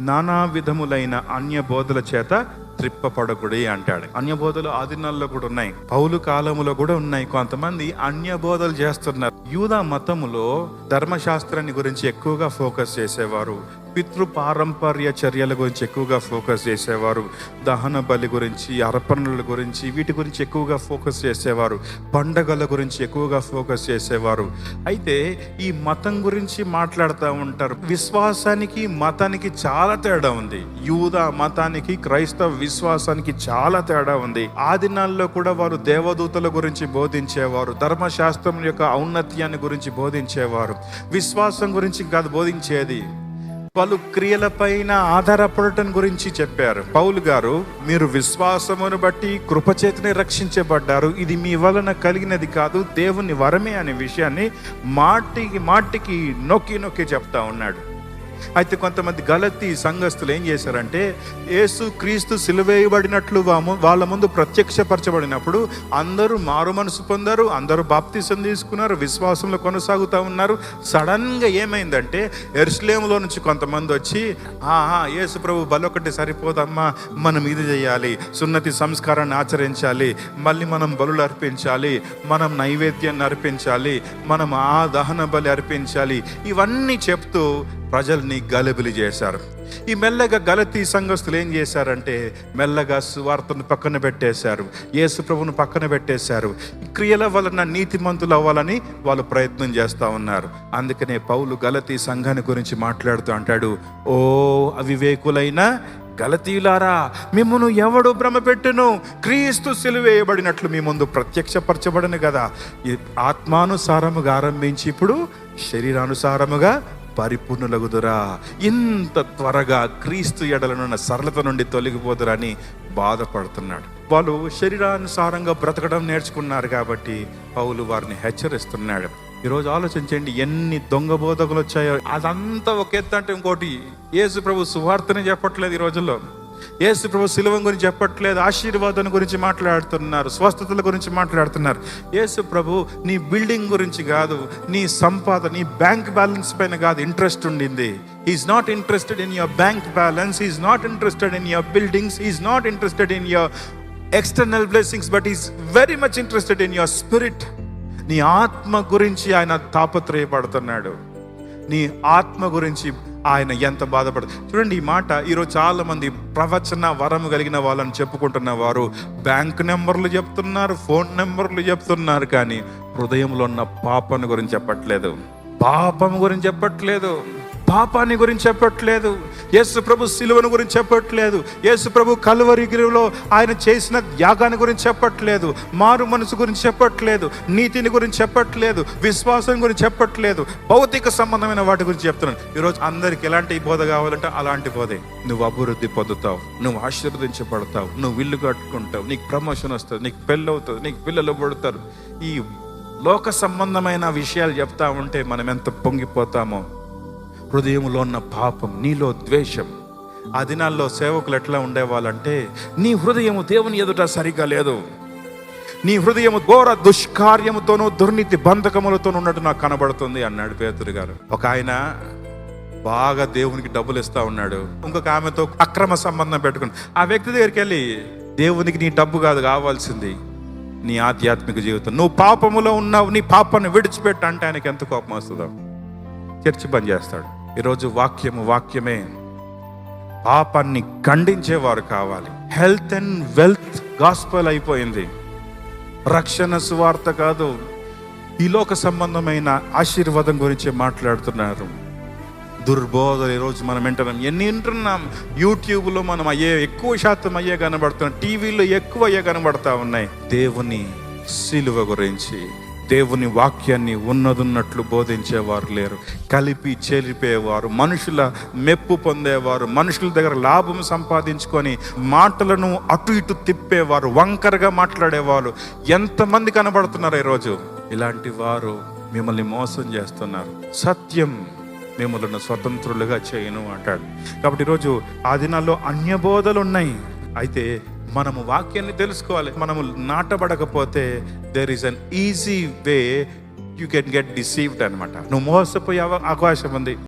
నానా విధములైన అన్య బోధల చేత త్రిప్పపడకుడి అంటాడు. అన్య బోధలు ఆదినాల్లో కూడా ఉన్నాయి. పౌలు కాలములో కూడా ఉన్నాయి. కొంతమంది అన్య బోధలు చేస్తున్నారు. యూదా మతములో ధర్మశాస్త్రాన్ని గురించి ఎక్కువగా ఫోకస్ చేసేవారు. పితృ పారంపర్య చర్యల గురించి ఎక్కువగా ఫోకస్ చేసేవారు. దహన బలి గురించి అర్పణల గురించి వీటి గురించి ఎక్కువగా ఫోకస్ చేసేవారు. పండగల గురించి ఎక్కువగా ఫోకస్ చేసేవారు. అయితే ఈ మతం గురించి మాట్లాడుతూ ఉంటారు. విశ్వాసానికి మతానికి చాలా తేడా ఉంది. యూద మతానికి క్రైస్తవ విశ్వాసానికి చాలా తేడా ఉంది. ఆ దినాల్లో కూడా వారు దేవదూతల గురించి బోధించేవారు. ధర్మశాస్త్రం యొక్క ఔన్నత్యాన్ని గురించి బోధించేవారు. విశ్వాసం గురించి కాదు బోధించేది పలు క్రియలపైన ఆధారపడటం గురించి చెప్పారు. పౌలు గారు మీరు విశ్వాసమును బట్టి కృపచేతనే రక్షించబడ్డారు. ఇది మీ వలన కలిగినది కాదు. దేవుని వరమే అనే విషయాన్ని మాటికి మాటికి నొక్కి నొక్కి చెప్తా ఉన్నాడు. అయితే కొంతమంది గలతీ సంఘస్థులు ఏం చేశారంటే యేసు క్రీస్తు సిలువేయబడినట్లు వాము- వాళ్ళ ముందు ప్రత్యక్షపరచబడినప్పుడు అందరూ మారు మనసు పొందారు అందరూ బాప్తీసం తీసుకున్నారు విశ్వాసంలో కొనసాగుతూ ఉన్నారు. సడన్గా ఏమైందంటే ఎరుసలేములో నుంచి కొంతమంది వచ్చి ఆహా యేసు ప్రభు బలొకటి సరిపోదమ్మా మనం ఇది చేయాలి సున్నతి సంస్కారాన్ని ఆచరించాలి మళ్ళీ మనం బలులు అర్పించాలి మనం నైవేద్యాన్ని అర్పించాలి మనం ఆ దహన బలి అర్పించాలి. ఇవన్నీ చెప్తూ ప్రజల్ని గలిబిలి చేశారు. ఈ మెల్లగా గలతీ సంఘస్థులు ఏం చేశారంటే మెల్లగా సువార్తను పక్కన పెట్టేశారు. యేసు ప్రభును పక్కన పెట్టేశారు. క్రియల వలన నీతిమంతులు అవ్వాలని వాళ్ళు ప్రయత్నం చేస్తూ ఉన్నారు. అందుకనే పౌలు గలతీ సంఘాన్ని గురించి మాట్లాడుతూ అంటాడు ఓ అవివేకులైన గలతీయులారా మిమ్మను ఎవడు భ్రమపెట్టును? క్రీస్తు సిలువేయబడినట్లు మీ ముందు ప్రత్యక్షపరచబడను కదా. ఈ ఆత్మానుసారముగా ఆరంభించి ఇప్పుడు శరీరానుసారముగా పరిపూర్ణులగుదురా. ఇంత త్వరగా క్రీస్తు ఎడలనున్న సరళత నుండి తొలగిపోదురని బాధపడుతున్నాడు. వాళ్ళు శరీరానుసారంగా బ్రతకడం నేర్చుకున్నారు కాబట్టి పౌలు వారిని హెచ్చరిస్తున్నాడు. ఈరోజు ఆలోచించండి ఎన్ని దొంగ బోధకులు వచ్చాయో అదంతా ఒక ఎత్తు అంటే ఇంకోటి. యేసు ప్రభు సువార్తని చెప్పట్లేదు ఈ రోజుల్లో. యేసు ప్రభు శిలువం గురించి చెప్పట్లేదు ఆశీర్వాదం గురించి మాట్లాడుతున్నారు స్వస్థతల గురించి మాట్లాడుతున్నారు. యేసు ప్రభు నీ బిల్డింగ్ గురించి కాదు నీ సంపాదన నీ బ్యాంక్ బ్యాలెన్స్ పైన కాదు ఇంట్రెస్ట్ ఉండింది. Is not interested in your bank balance is not interested in your buildings is not interested in your external blessings but is very much interested in your spirit నీ ఆత్మ గురించి ఆయన తాపత్రయపడుతున్నాడు. నీ ఆత్మ గురించి ఆయన ఎంత బాధపడదు చూడండి ఈ మాట ఈరోజు చాలామంది ప్రవచన వరము కలిగిన వాళ్ళని చెప్పుకుంటున్న వారు బ్యాంక్ నెంబర్లు చెప్తున్నారు ఫోన్ నెంబర్లు చెప్తున్నారు కానీ హృదయంలో ఉన్న పాపను గురించి చెప్పట్లేదు. పాపం గురించి చెప్పట్లేదు. పాపాన్ని గురించి చెప్పట్లేదు. యేసు ప్రభు సిలువను గురించి చెప్పట్లేదు. యేసు ప్రభు కలువరిగిరిలో ఆయన చేసిన యాగాన్ని గురించి చెప్పట్లేదు. మారు మనసు గురించి చెప్పట్లేదు. నీతిని గురించి చెప్పట్లేదు. విశ్వాసం గురించి చెప్పట్లేదు. భౌతిక సంబంధమైన వాటి గురించి చెప్తున్నాను. ఈరోజు అందరికి ఎలాంటి బోధ కావాలంటే అలాంటి బోధే. నువ్వు అభివృద్ధి పొందుతావు. నువ్వు ఆశీర్వదించబడతావు. నువ్వు ఇల్లు కట్టుకుంటావు. నీకు ప్రమోషన్ వస్తుంది. నీకు పెళ్ళి అవుతుంది. నీకు పిల్లలు పడతారు. ఈ లోక సంబంధమైన విషయాలు చెప్తా ఉంటే మనం ఎంత పొంగిపోతామో. హృదయంలో ఉన్న పాపం నీలో ద్వేషం. ఆ దినాల్లో సేవకులు ఎట్లా ఉండేవాళ్ళంటే నీ హృదయము దేవుని ఎదుట సరిగా లేదు. నీ హృదయము ఘోర దుష్కార్యముతోనూ దుర్నీతి బంధకములతోనూ ఉన్నట్టు నాకు కనబడుతుంది అన్నాడు పేతురు గారు. ఒక ఆయన బాగా దేవునికి డబ్బులు ఇస్తా ఉన్నాడు. ఇంకొక ఆమెతో అక్రమ సంబంధం పెట్టుకుని ఆ వ్యక్తి దగ్గరికి వెళ్ళి దేవునికి నీ డబ్బు కాదు కావాల్సింది నీ ఆధ్యాత్మిక జీవితం. నువ్వు పాపములో ఉన్నావు నీ పాపాన్ని విడిచిపెట్టు అంటే ఆయనకి ఎంత కోపం వస్తుందో. చర్చి పని చేస్తాడు. ఈరోజు వాక్యము వాక్యమే. పాపాన్ని ఖండించేవారు కావాలి. హెల్త్ అండ్ వెల్త్ గాస్పల్ అయిపోయింది. రక్షణ సువార్త కాదు ఈ లోక సంబంధమైన ఆశీర్వాదం గురించి మాట్లాడుతున్నారు. దుర్బోధలు ఈరోజు మనం వింటున్నాం. ఎన్ని వింటున్నాం? యూట్యూబ్లో మనం అయ్యే ఎక్కువ శాతం అయ్యే కనబడుతున్నాం. టీవీలో ఎక్కువ అయ్యే కనబడతా ఉన్నాయి. దేవుని సిలువ గురించి. దేవుని వాక్యాన్ని ఉన్నదున్నట్లు బోధించేవారు లేరు. కలిపి చెలిపేవారు మనుషుల మెప్పు పొందేవారు మనుషుల దగ్గర లాభం సంపాదించుకొని మాటలను అటు ఇటు తిప్పేవారు వంకరగా మాట్లాడేవారు. ఎంతమంది కనబడుతున్నారు ఈరోజు? ఇలాంటి వారు మిమ్మల్ని మోసం చేస్తున్నారు. సత్యం మిమ్మల్ని స్వతంత్రులుగా చేయను అంటాడు. కాబట్టి ఈరోజు ఆ దినాల్లో అన్యబోధలు ఉన్నాయి. అయితే మనము వాక్యాన్ని తెలుసుకోవాలి. మనము నాటబడకపోతే there is an easy way you can get deceived అనమాట నువ్వు మోసపోయే అవకాశం ఉంది.